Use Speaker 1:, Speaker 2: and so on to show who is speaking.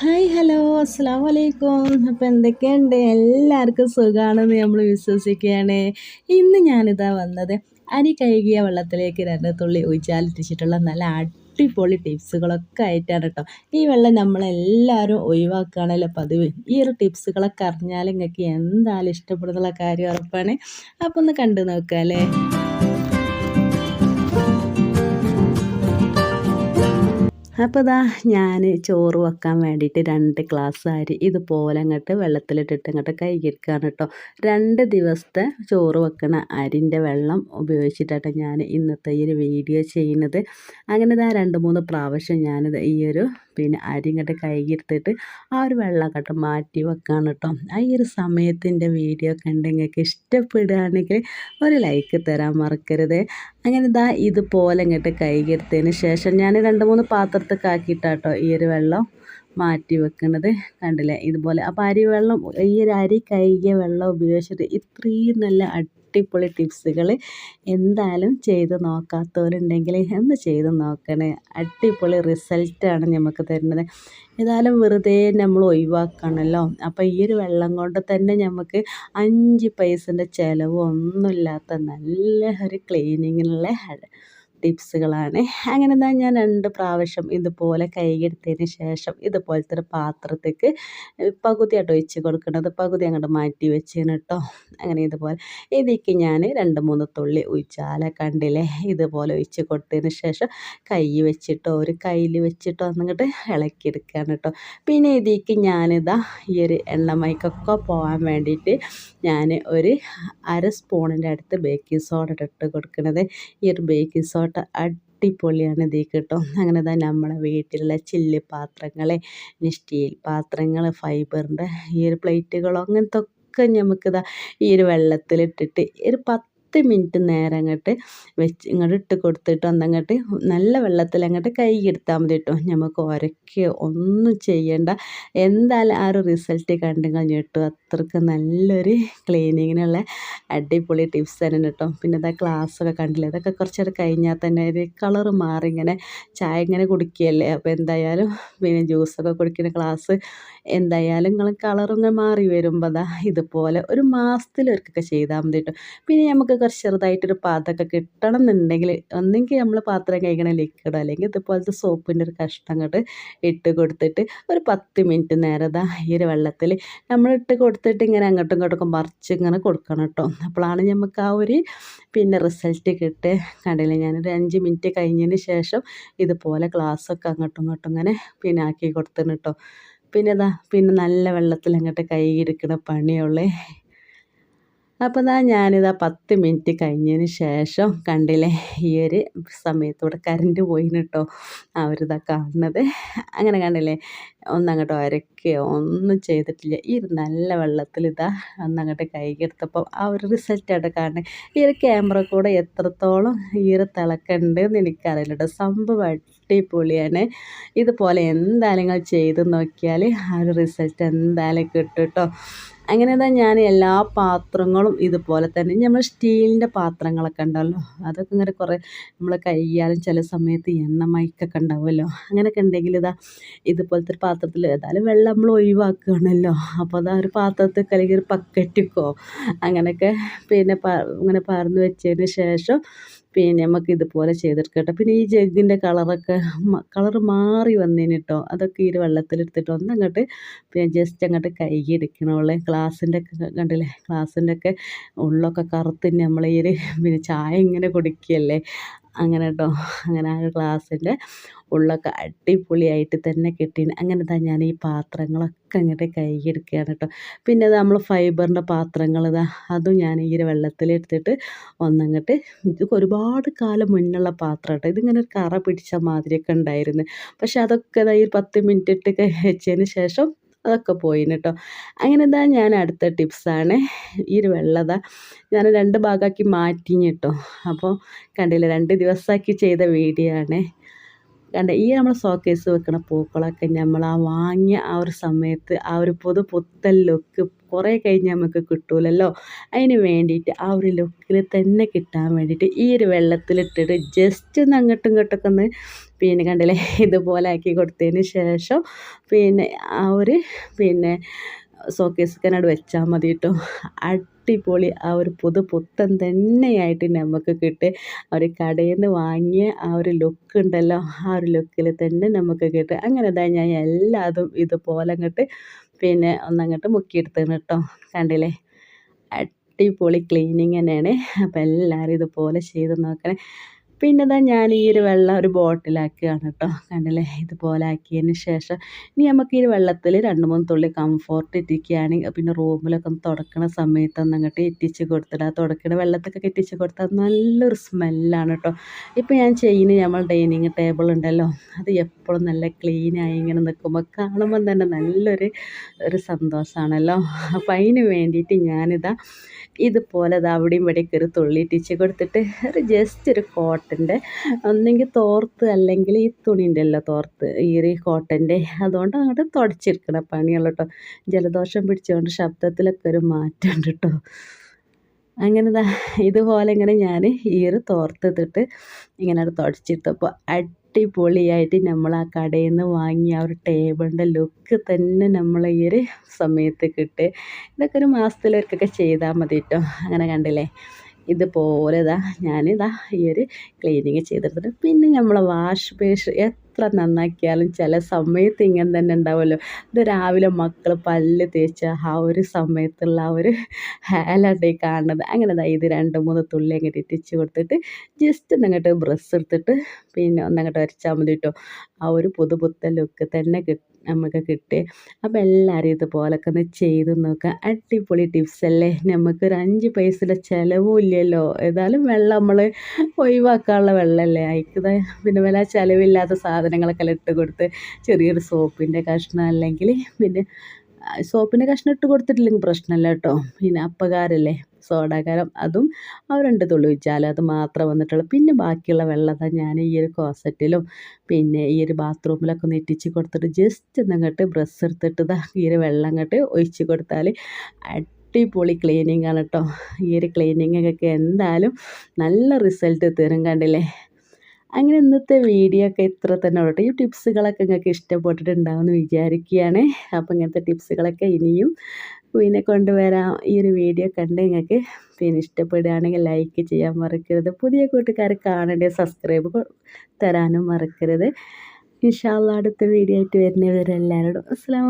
Speaker 1: Hi hello. അസ്സാം വലൈക്കും അപ്പോൾ എന്തൊക്കെയുണ്ട്? എല്ലാവർക്കും സുഖമാണെന്ന് നമ്മൾ വിശ്വസിക്കുകയാണ്. ഇന്ന് ഞാനിതാ വന്നത് അരി കഴുകിയ വെള്ളത്തിലേക്ക് രണ്ട് തുള്ളി ഒഴിച്ചാലിട്ടിച്ചിട്ടുള്ള നല്ല അടിപൊളി ടിപ്സുകളൊക്കെ ആയിട്ടാണ് കേട്ടോ. ഈ വെള്ളം നമ്മളെല്ലാവരും ഒഴിവാക്കുകയാണല്ലോ. പതിവ് ഈ ഒരു ടിപ്സുകളൊക്കെ അറിഞ്ഞാൽ നിങ്ങൾക്ക് എന്തായാലും ഇഷ്ടപ്പെടുന്നുള്ള കാര്യം ഉറപ്പാണ്. അപ്പോൾ ഒന്ന് കണ്ടു നോക്കാം അല്ലേ? അപ്പോൾ ഇതാ ഞാൻ ചോറ് വെക്കാൻ വേണ്ടിയിട്ട് രണ്ട് ഗ്ലാസ് അരി ഇതുപോലെ അങ്ങോട്ട് വെള്ളത്തിലിട്ടിട്ട് അങ്ങോട്ട് കൈകിരിക്കുകയാണ് കേട്ടോ രണ്ട് ദിവസത്തെ ചോറ് വെക്കണ അരിന്റെ വെള്ളം ഉപയോഗിച്ചിട്ടാണ് ഞാൻ ഇന്നത്തെ ഈ ഒരു വീഡിയോ ചെയ്യുന്നത്. അങ്ങനെ ഇതാ രണ്ട് മൂന്ന് പ്രാവശ്യം ഞാനിത് ഈ ഒരു പിന്നെ അരി ഇങ്ങോട്ട് കൈകിടുത്തിട്ട് ആ ഒരു വെള്ളം മാറ്റി വെക്കാണ് കേട്ടോ ആ ഈ ഒരു സമയത്തിന്റെ വീഡിയോ കണ്ട് നിങ്ങൾക്ക് ഇഷ്ടപ്പെടുകയാണെങ്കിൽ ഒരു ലൈക്ക് തരാൻ മറക്കരുത്. അങ്ങനെ ഇതാ ഇതുപോലെ ഇങ്ങോട്ട് കൈകിടുത്തതിന് ശേഷം ഞാൻ രണ്ട് മൂന്ന് പാത്രത്തൊക്കെ ആക്കിയിട്ടാട്ടോ ഈ ഒരു വെള്ളം മാറ്റി വെക്കുന്നത് കണ്ടില്ലേ? ഇതുപോലെ. അപ്പോൾ അരി വെള്ളം ഈ ഒരു അരി കഴുകിയ വെള്ളം ഉപയോഗിച്ചിട്ട് ഇത്രയും നല്ല അടിപൊളി ടിപ്സുകൾ. എന്തായാലും ചെയ്ത് നോക്കാത്തവരുണ്ടെങ്കിൽ ഒന്ന് ചെയ്ത് നോക്കണേ. അടിപൊളി റിസൾട്ടാണ് നമുക്ക് തരുന്നത്. ഏതായാലും വെറുതെ നമ്മൾ ഒഴിവാക്കണമല്ലോ അപ്പോൾ ഈ ഒരു വെള്ളം കൊണ്ട് തന്നെ നമുക്ക് അഞ്ച് പൈസന്റെ ചിലവ് ഒന്നുമില്ലാത്ത നല്ല ഒരു ക്ലീനിങ്ങിനുള്ള ടിപ്സുകളാണ്. അങ്ങനെ തന്നെ ഞാൻ രണ്ട് പ്രാവശ്യം ഇതുപോലെ കൈകെടുത്തതിന് ശേഷം ഇതുപോലത്തെ ഒരു പാത്രത്തേക്ക് പകുതിയായിട്ട് ഒഴിച്ച് കൊടുക്കുന്നത്. പകുതി അങ്ങോട്ട് മാറ്റി വെച്ചേന് കേട്ടോ അങ്ങനെ ഇതുപോലെ. ഇതിക്ക് ഞാൻ രണ്ട് മൂന്ന് തുള്ളി ഒഴിച്ചാല കണ്ടില്ലേ? ഇതുപോലെ ഒഴിച്ച് കൊടുത്തതിന് ശേഷം കൈ വെച്ചിട്ടോ ഒരു കയ്യിൽ വെച്ചിട്ടോ എന്നിട്ട് ഇളക്കിയെടുക്കുകയാണ് കേട്ടോ പിന്നെ ഇതിക്ക് ഞാനിതാ ഈ ഒരു എണ്ണമൈക്കൊക്കെ പോകാൻ വേണ്ടിയിട്ട് ഞാൻ ഒരു അര സ്പൂണിന്റെ അടുത്ത് ബേക്കിംഗ് സോഡ ഇട്ട് കൊടുക്കുന്നത് ഈ ഒരു ബേക്കിംഗ് സോഡ പൊറോട്ട അടിപൊളിയാണ് ഇത് കേട്ടോ. അങ്ങനെ തന്നെ നമ്മുടെ വീട്ടിലുള്ള ചില്ല് പാത്രങ്ങളെ സ്റ്റീൽ പാത്രങ്ങൾ ഫൈബറിന്റെ ഈ ഒരു പ്ലേറ്റുകളോ അങ്ങനത്തെ ഒക്കെ നമുക്കിതാ ഈ ഒരു വെള്ളത്തിലിട്ടിട്ട് ഒരു പത്ത് പത്ത് മിനിറ്റ് നേരം അങ്ങോട്ട് വെച്ച് ഇങ്ങോട്ട് ഇട്ട് കൊടുത്തിട്ട് ഒന്നങ്ങോട്ട് നല്ല വെള്ളത്തിൽ അങ്ങോട്ട് കൈ എടുത്താൽ മതി കേട്ടോ നമുക്ക് ഉരയ്ക്കുകയോ ഒന്നും ചെയ്യണ്ട. എന്തായാലും ആ ഒരു റിസൾട്ട് കണ്ടു കഴിഞ്ഞിട്ടു അത്രയ്ക്ക് നല്ലൊരു ക്ലീനിങ്ങിനുള്ള അടിപൊളി ടിപ്സ് തന്നെ കേട്ടോ പിന്നെ ഇതാ ക്ലാസ്സൊക്കെ കണ്ടില്ലേ? ഇതൊക്കെ കുറച്ചൊക്കെ കഴിഞ്ഞാൽ തന്നെ ഒരു കളർ മാറി ഇങ്ങനെ ചായ ഇങ്ങനെ കുടിക്കുകയല്ലേ അപ്പോൾ എന്തായാലും പിന്നെ ജ്യൂസൊക്കെ കുടിക്കുന്ന ക്ലാസ് എന്തായാലും നിങ്ങൾ കളറിങ്ങനെ മാറി വരുമ്പോൾ അതാ ഇതുപോലെ ഒരു മാസത്തിലൊരുക്കൊക്കെ ചെയ്താൽ മതി കേട്ടോ പിന്നെ നമുക്ക് കുറച്ച് ചെറുതായിട്ടൊരു പാത്രമൊക്കെ കിട്ടണം എന്നുണ്ടെങ്കിൽ ഒന്നെങ്കിൽ നമ്മൾ പാത്രം കഴിക്കണ ലിക്വിഡ് അല്ലെങ്കിൽ ഇതുപോലത്തെ സോപ്പിന്റെ ഒരു കഷ്ണം അങ്ങോട്ട് ഇട്ട് കൊടുത്തിട്ട് ഒരു പത്ത് മിനിറ്റ് നേരം ഇതാ ഈ ഒരു വെള്ളത്തിൽ നമ്മൾ ഇട്ട് കൊടുത്തിട്ട് ഇങ്ങനെ അങ്ങോട്ടും ഇങ്ങോട്ടും മറിച്ച് ഇങ്ങനെ കൊടുക്കണം കേട്ടോ. അപ്പോഴാണ് നമുക്ക് ആ ഒരു പിന്നെ റിസൾട്ട് കിട്ടുക. കണ്ടില്ലേ? ഞാനൊരു അഞ്ച് മിനിറ്റ് കഴിഞ്ഞതിന് ശേഷം ഇതുപോലെ ഗ്ലാസ്സൊക്കെ അങ്ങോട്ടും ഇങ്ങോട്ടും ഇങ്ങനെ പിന്നെ ആക്കി കൊടുത്തിട്ടുണ്ട് കേട്ടോ. പിന്നെ ഇതാ പിന്നെ നല്ല വെള്ളത്തിൽ അങ്ങോട്ട് കൈ ഇരിക്കണ പണിയുള്ളേ അപ്പോൾ ഇതാ ഞാനിതാ പത്ത് മിനിറ്റ് കഴിഞ്ഞതിന് ശേഷം കണ്ടില്ലേ ഈ ഒരു സമയത്തൂടെ കറണ്ട് പോയിന് കേട്ടോ അവരിതാ കാണുന്നത്. അങ്ങനെ കണ്ടില്ലേ ഒന്നങ്ങോട്ട് വരയ്ക്കുകയോ ഒന്നും ചെയ്തിട്ടില്ല. ഈ ഒരു നല്ല വെള്ളത്തിൽ ഇതാ ഒന്നങ്ങോട്ട് കൈകെടുത്തപ്പോൾ ആ ഒരു റിസൾട്ടായിട്ട് കാണുന്നത്. ഈ ഒരു ക്യാമറ കൂടെ എത്രത്തോളം ഈ ഒരു തിളക്കുണ്ട് എന്ന് എനിക്കറിയില്ല കേട്ടോ. അടിപൊളിയാണ്. ഇതുപോലെ എന്തായാലും നിങ്ങൾ ചെയ്ത് നോക്കിയാൽ ആ ഒരു റിസൾട്ട് എന്തായാലും കിട്ടും കേട്ടോ. അങ്ങനെ തന്നെ ഞാൻ എല്ലാ പാത്രങ്ങളും ഇതുപോലെ തന്നെ നമ്മൾ സ്റ്റീലിന്റെ പാത്രങ്ങളൊക്കെ ഉണ്ടല്ലോ അതൊക്കെ ഇങ്ങനെ കുറേ നമ്മൾ കയ്യാലും ചില സമയത്ത് എണ്ണ എണ്ണമയക്കൊക്കെ ഉണ്ടാവുമല്ലോ. അങ്ങനെയൊക്കെ ഉണ്ടെങ്കിൽ ഇതാ ഇതുപോലത്തെ ഒരു പാത്രത്തിൽ ഏതായാലും വെള്ളം നമ്മൾ ഒഴിവാക്കുകയാണല്ലോ. അപ്പോൾ അതാ ഒരു പാത്രത്തിൽ അല്ലെങ്കിൽ ഒരു പക്കറ്റിക്കോ അങ്ങനെയൊക്കെ പിന്നെ ഇങ്ങനെ പറന്ന് വെച്ചതിന് ശേഷം പിന്നെ നമുക്ക് ഇതുപോലെ ചെയ്തെടുക്കട്ടെ പിന്നെ ഈ ജഗ്ഗിന്റെ കളറൊക്കെ കളർ മാറി വന്നതിന് കേട്ടോ. അതൊക്കെ ഈ വെള്ളത്തിലെടുത്തിട്ട് ഒന്ന് അങ്ങോട്ട് പിന്നെ ജസ്റ്റ് അങ്ങോട്ട് കഴുകി എടുക്കണമുള്ളേ ഗ്ലാസിന്റെ ഒക്കെ കണ്ടില്ലേ? ഗ്ലാസിന്റെ ഒക്കെ ഉള്ളൊക്കെ കറുത്ത് നമ്മൾ ഈ ഒരു പിന്നെ ചായ ഇങ്ങനെ കുടിക്കുകയല്ലേ അങ്ങനെ കേട്ടോ അങ്ങനെ ആ ഗ്ലാസ്സിന്റെ ഉള്ളൊക്കെ അടിപൊളിയായിട്ട് തന്നെ കിട്ടി അങ്ങനെ തന്നെ ഞാൻ ഈ പാത്രങ്ങളൊക്കെ അങ്ങോട്ട് കഴുകിയെടുക്കുകയാണ് കേട്ടോ പിന്നെ അത് നമ്മൾ ഫൈബറിന്റെ പാത്രങ്ങൾ ഇതാ അതും ഞാൻ ഈ ഒരു വെള്ളത്തിലെടുത്തിട്ട് ഒന്നങ്ങോട്ട് ഇതൊക്കെ ഒരുപാട് കാലം മുന്നുള്ള പാത്രം കേട്ടോ ഇതിങ്ങനെ ഒരു കറ പിടിച്ച മാതിരിയൊക്കെ ഉണ്ടായിരുന്നു. പക്ഷെ അതൊക്കെ ഇതാ ഈ പത്ത് മിനിറ്റ് ഇട്ട് വെച്ചതിന് ശേഷം അതൊക്കെ പോയിന് കേട്ടോ അങ്ങനെ എന്താ ഞാൻ അടുത്ത ടിപ്സാണ് ഈ ഒരു വെള്ളത ഞാൻ രണ്ട് ഭാഗമാക്കി മാറ്റിഞ്ഞിട്ടോ അപ്പോൾ കണ്ടില്ല രണ്ട് ദിവസമാക്കി ചെയ്ത വീഡിയോ ആണ്. കണ്ട ഈ നമ്മൾ ഷോക്കേസ് വെക്കുന്ന പൂക്കളൊക്കെ നമ്മൾ ആ വാങ്ങിയ ആ ഒരു സമയത്ത് ആ ഒരു പൊതു പുത്തൽ ലുക്ക് കുറേ കഴിഞ്ഞ് നമുക്ക് കിട്ടൂലല്ലോ. അതിന് വേണ്ടിയിട്ട് ആ ഒരു ലുക്കിൽ തന്നെ കിട്ടാൻ വേണ്ടിയിട്ട് ഈ ഒരു വെള്ളത്തിലിട്ടിട്ട് ജസ്റ്റ് ഒന്ന് അങ്ങോട്ടും ഇങ്ങോട്ടൊക്കെ ഒന്ന് പിന്നെ കണ്ടില്ലേ ഇതുപോലെ ആക്കി കൊടുത്തതിന് ശേഷം പിന്നെ ആ ഒരു പിന്നെ ഷോക്കേസിക്കനോട് വെച്ചാൽ മതി കേട്ടോ അടിപൊളി ആ ഒരു പുതു പുത്തൻ തന്നെയായിട്ട് നമുക്ക് കിട്ടി. ഒരു കടയിൽ നിന്ന് വാങ്ങിയ ആ ഒരു ലുക്ക് ഉണ്ടല്ലോ ആ ഒരു ലുക്കിൽ തന്നെ നമുക്ക് കിട്ടി. അങ്ങനെ ഇതാ ഞാൻ എല്ലാതും ഇതുപോലെ അങ്ങോട്ട് പിന്നെ ഒന്നങ്ങോട്ട് മുക്കിയെടുത്തേന് കേട്ടോ കണ്ടില്ലേ? അടിപൊളി ക്ലീനിങ് തന്നെയാണ്. അപ്പോൾ എല്ലാവരും ഇതുപോലെ ചെയ്ത് നോക്കണേ. പിന്നെ ഇതാ ഞാൻ ഈ ഒരു വെള്ളം ഒരു ബോട്ടിലാക്കുകയാണ് കേട്ടോ കണ്ടില്ലേ? ഇതുപോലെ ആക്കിയതിന് ശേഷം ഇനി നമുക്ക് ഈ വെള്ളത്തിൽ രണ്ട് മൂന്ന് തുള്ളി കംഫോർട്ട് ഇട്ടിരിക്കുകയാണെങ്കിൽ പിന്നെ റൂമിലൊക്കെ ഒന്ന് തുടക്കണ സമയത്ത് ഒന്ന് അങ്ങോട്ട് ഇറ്റിച്ച് കൊടുത്തിട്ട് ആ തുടക്കണ വെള്ളത്തൊക്കെ ഇറ്റിച്ച് കൊടുത്താൽ നല്ലൊരു സ്മെല്ലാണ് കേട്ടോ ഇപ്പോൾ ഞാൻ ചെയ്യുന്ന നമ്മൾ ഡൈനിങ് ടേബിൾ ഉണ്ടല്ലോ അത് എപ്പോഴും നല്ല ക്ലീനായി ഇങ്ങനെ നിൽക്കുമ്പോൾ കാണുമ്പോൾ തന്നെ നല്ലൊരു ഒരു സന്തോഷമാണല്ലോ അപ്പം അതിന് വേണ്ടിയിട്ട് ഞാനിതാ ഇതുപോലെ അത് അവിടെയും ഇവിടെയൊക്കെ ഒരു തുള്ളി ഇട്ടിച്ച് കൊടുത്തിട്ട് ഒരു ജസ്റ്റ് ഒരു കോട്ടന്റെ ഒന്നെങ്കിൽ തോർത്ത് അല്ലെങ്കിൽ ഈ തുണിന്റെ അല്ല തോർത്ത് ഈ ഒരു കോട്ടന്റെ. അതുകൊണ്ട് അങ്ങോട്ട് തുടച്ചിരിക്കണം പണിയുള്ള കേട്ടോ. ജലദോഷം പിടിച്ചുകൊണ്ട് ശബ്ദത്തിലൊക്കെ ഒരു മാറ്റമുണ്ട് കേട്ടോ. അങ്ങനെ ഇതുപോലെ ഇങ്ങനെ ഞാൻ ഈ ഒരു തോർത്തെടുത്തിട്ട് ഇങ്ങനെ തുടച്ചിട്ടപ്പോൾ അടിപൊളിയായിട്ട് നമ്മൾ ആ കടയിൽ നിന്ന് വാങ്ങിയ ആ ഒരു ടേബിളിന്റെ ലുക്ക് തന്നെ നമ്മൾ ഈ ഒരു സമയത്ത് കിട്ടുക ഇതൊക്കെ ഒരു മാസത്തിലൊക്കെ ചെയ്താൽ മതി കേട്ടോ. അങ്ങനെ കണ്ടില്ലേ? ഇതുപോലെ ഇതാ ഞാനിതാ ഈ ഒരു ക്ലീനിങ് ചെയ്തെടുത്തിട്ട് പിന്നെ നമ്മൾ വാഷ് ബേഷ് എത്ര നന്നാക്കിയാലും ചില സമയത്ത് ഇങ്ങനെ തന്നെ ഉണ്ടാവുമല്ലോ. ഇത് രാവിലെ മക്കൾ പല്ല് തേച്ച ആ ഒരു സമയത്തുള്ള ആ ഒരു ഹാലാണ് ഈ കാണുന്നത്. അങ്ങനെ ഇത് രണ്ട് മൂന്ന് തുള്ളി അങ്ങോട്ട് ഇട്ടിച്ച് കൊടുത്തിട്ട് ജസ്റ്റ് ഒന്നങ്ങോട്ട് ബ്രഷ് എടുത്തിട്ട് പിന്നെ ഒന്നങ്ങോട്ട് വരച്ചാൽ മതി കേട്ടോ ആ ഒരു പുതുപുത്തൻ ലുക്ക് തന്നെ കിട്ടും. നമുക്ക് കിട്ടി. അപ്പോൾ എല്ലാവരും ഇതുപോലൊക്കെ ഒന്ന് ചെയ്ത് നോക്കുക അടിപൊളി ടിപ്സ് അല്ലേ? നമുക്കൊരു അഞ്ച് പൈസയുടെ ചിലവും ഇല്ലല്ലോ ഏതായാലും വെള്ളം നമ്മൾ ഒഴിവാക്കാനുള്ള വെള്ളമല്ലേ അയക്കുന്ന പിന്നെ വല്ല ചിലവില്ലാത്ത സാധനങ്ങളൊക്കെ ഇട്ട് കൊടുത്ത് ചെറിയൊരു സോപ്പിന്റെ കഷ്ണം അല്ലെങ്കിൽ പിന്നെ സോപ്പിന്റെ കഷ്ണം ഇട്ട് കൊടുത്തിട്ടില്ലെങ്കിൽ പ്രശ്നമില്ല കേട്ടോ. പിന്നെ അപ്പകാരല്ലേ സോഡാകാരം അതും ആ രണ്ട് തുള്ളി ഒഴിച്ചാൽ അത് മാത്രം വന്നിട്ടുള്ളൂ. പിന്നെ ബാക്കിയുള്ള വെള്ളത്തെ ഞാൻ ഈ ഒരു കോസറ്റിലും പിന്നെ ഈ ഒരു ബാത്റൂമിലൊക്കെ ഒന്ന് ഇറ്റിച്ച് കൊടുത്തിട്ട് ജസ്റ്റ് ഒന്നങ്ങോട്ട് ബ്രഷ് എടുത്തിട്ട് ഈ ഒരു വെള്ളം അങ്ങോട്ട് ഒഴിച്ച് കൊടുത്താൽ അടിപൊളി ക്ലീനിങ് ആണ് കേട്ടോ ഈ ഒരു ക്ലീനിങ്ങൊക്കെ എന്തായാലും നല്ല റിസൾട്ട് തരും കണ്ടില്ലേ? അങ്ങനെ ഇന്നത്തെ വീഡിയോ ഒക്കെ ഇത്ര തന്നെ ഉള്ളട്ടെ ഈ ടിപ്സുകളൊക്കെ നിങ്ങൾക്ക് ഇഷ്ടപ്പെട്ടിട്ടുണ്ടാവുമെന്ന് വിചാരിക്കുകയാണ് അപ്പോൾ ഇങ്ങനത്തെ ടിപ്സുകളൊക്കെ ഇനിയും പിന്നെ കൊണ്ടുവരാം ഈ ഒരു വീഡിയോ കണ്ട് നിങ്ങൾക്ക് പിന്നെ ഇഷ്ടപ്പെടുകയാണെങ്കിൽ ലൈക്ക് ചെയ്യാൻ മറക്കരുത്. പുതിയ കൂട്ടുകാർ കാണേണ്ട സബ്സ്ക്രൈബ് തരാനും മറക്കരുത്. ഇൻഷാല്ല അടുത്ത വീഡിയോ ആയിട്ട് വരുന്നവരെല്ലാവരോടും അസ്സാം